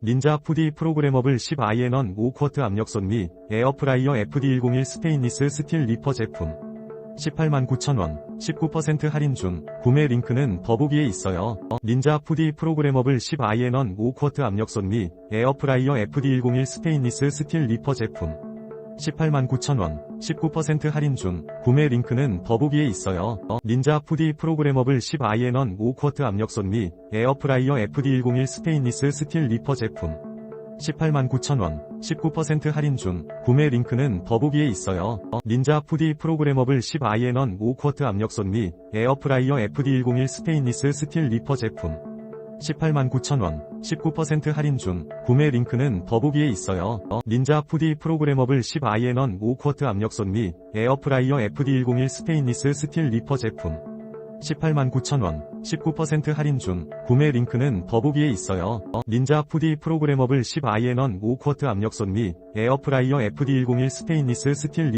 닌자 푸디 프로그래머블 10IN1 5쿼트 압력솥 및 에어프라이어 FD101 스테인리스 스틸 리퍼 제품 189,000원 19% 할인 중 구매 링크는 더보기에 있어요. 닌자 푸디 프로그래머블 10IN1 5쿼트 압력솥 및 에어프라이어 FD101 스테인리스 스틸 리퍼 제품 189,000원 19% 할인 중 구매 링크는 더보기에 있어요. 닌자 푸디 프로그래머블 10IN1 5쿼트 압력솥 및 에어프라이어 FD101 스테인리스 스틸 리퍼 제품 189,000원 19% 할인 중 구매 링크는 더보기에 있어요. 닌자 푸디 프로그래머블 10IN1 5쿼트 압력솥 및 에어프라이어 FD101 스테인리스 스틸 리퍼 제품 189,000원 19% 할인 중 구매 링크는 더보기에 있어요. 닌자 푸디 프로그래머블 10IN1 5쿼트 압력솥 및 에어프라이어 FD101 스테인리스 스틸 리퍼 제품 189,000원 19% 할인 중 구매 링크는 더보기에 있어요. 닌자 푸디 프로그래머블 10IN1 5쿼트 압력솥 및 에어프라이어 FD101 스테인리스 스틸